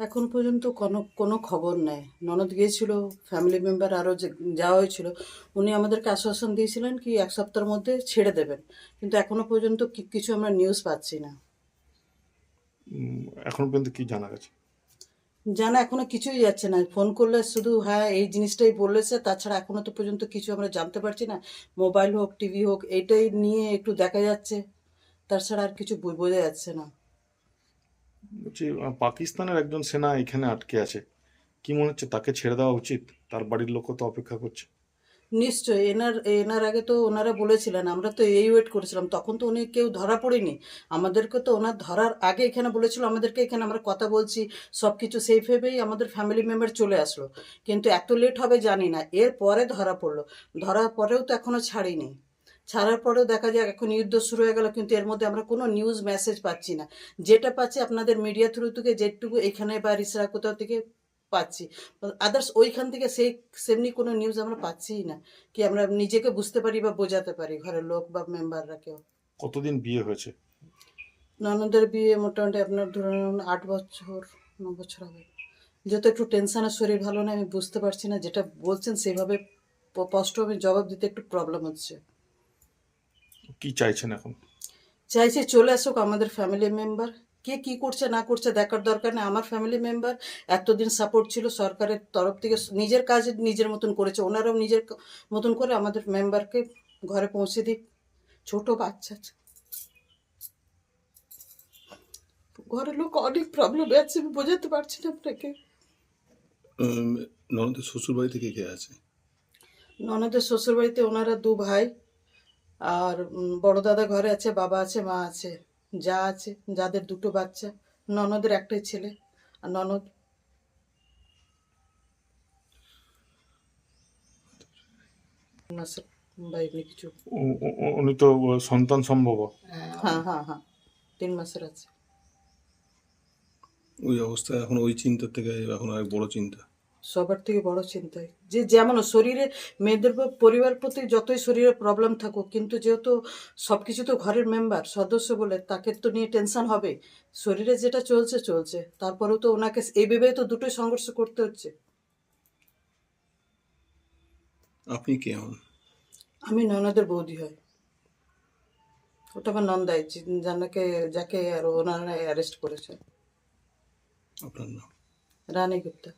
এখন পর্যন্ত কোনো কোনো খবর নেই। ননদ গিয়েছিল ফ্যামিলি মেম্বার আরও যে যাওয়া হয়েছিল উনি আমাদেরকে আশ্বাসন দিয়েছিলেন কি এক সপ্তাহের মধ্যে ছেড়ে দেবেন। কিন্তু এখনও পর্যন্ত কিছু আমরা নিউজ পাচ্ছি না। এখনও পর্যন্ত কি জানা গেছে? জানা এখনও কিছুই যাচ্ছে না। ফোন করলে শুধু হ্যাঁ এই জিনিসটাই বলেছে তাছাড়া এখনও তো পর্যন্ত কিছু আমরা জানতে পারছি না। মোবাইল হোক টিভি হোক এইটাই নিয়ে একটু দেখা যাচ্ছে। তাছাড়া আর কিছু বোঝা যাচ্ছে না। বলছি পাকিস্তানের একজন সেনা এখানে আটকে আছে। কি মনে হচ্ছে, তাকে ছেড়ে দেওয়া উচিত? তার বাড়ির লোকও তো অপেক্ষা করছে। নিশ্চয়ই, এনার এনার আগে তো ওনারা বলেছিলেন, আমরা তো এই ওয়েট করেছিলাম, তখন তো উনি কেউ ধরা পড়েনি। আমাদেরকে তো ওনার ধরার আগে এখানে বলেছিল, আমাদেরকে এখানে আমরা কথা বলছি সব কিছু সেফ ভেবেই আমাদের ফ্যামিলি মেম্বার চলে আসলো। কিন্তু এত লেট হবে জানি না এর পরে ধরা পড়ল। ধরার পরেও তো এখনও ছাড়িনি। ছাড়ার পরেও দেখা যায় এখন যুদ্ধ শুরু হয়ে গেল কিন্তু এর মধ্যে আমরা কোনো নিউজ মেসেজ পাচ্ছি না। যেটা পাচ্ছি আপনাদের মিডিয়া থ্রু থেকে যেটুকু এখানে বা রিসরা কোথাও থেকে পাচ্ছি। আদার্স ওইখান থেকে সেই সেমনি কোনো নিউজ আমরা পাচ্ছিই না কি আমরা নিজেকে বুঝতে পারি বা বোঝাতে পারি ঘরের লোক বা মেম্বাররা কেউ। কতদিন বিয়ে হয়েছে? ননদের বিয়ে মোটামুটি আপনার ধরুন আট বছর ন বছর হবে। যেহেতু একটু টেনশনের শরীর ভালো না আমি বুঝতে পারছি না যেটা বলছেন সেভাবে প- স্পষ্ট আমি জবাব দিতে একটু প্রবলেম হচ্ছে। কি চাইছেন এখন? চাইছি চলে আসুক আমাদের ফ্যামিলি মেম্বার কে কি করছে না করছে দেখার দরকার নেই। আমার ফ্যামিলি মেম্বার এতদিন সাপোর্ট ছিল সরকারের তরফ থেকে নিজের কাজ নিজের মতন করেছে। ওনারাও নিজের মতন করে আমাদের মেম্বারকে ঘরে পৌঁছে দিক। ছোট বাচ্চা আছে। ঘরের লোক অনেক প্রবলেম আছে আমি বোঝাতে পারছি না আপনাকে। ননদের শ্বশুর বাড়ি থেকে কে আছে? ননদের শ্বশুরবাড়িতে ওনারা দু ভাই। আর বড় দাদা ঘরে আছে বাবা আছে মা আছে যা আছে যাদের দুটো বাচ্চা ননদের একটাই ছেলে আর ননদ। বাইরে কিছু উনি তো সন্তান সম্ভব। হ্যাঁ হ্যাঁ হ্যাঁ তিন মাসের আছে। ওই অবস্থায় এখন ওই চিন্তার থেকে এখন আর বড় চিন্তা। সবার থেকে বড় চিন্তায় যে যেমন শরীরে মেয়েদের পরিবার প্রতি যতই শরীরে প্রবলেম থাকুক কিন্তু যেহেতু সব কিছু তো ঘরের মেম্বার সদস্য বলে তাকে তো নিয়ে টেনশন হবে। শরীরে যেটা চলছে চলছে। তারপরেও তো ওনাকে এইভাবে তো দুটোই সংঘর্ষ করতে হচ্ছে। আপনি কে হন? আমি ননদের বৌদি হয়। ওটা আমার নন্দাই যে- জানাকে যাকে আর ওনারা অ্যারেস্ট করেছে। আপনার নাম? রানী গুপ্তা।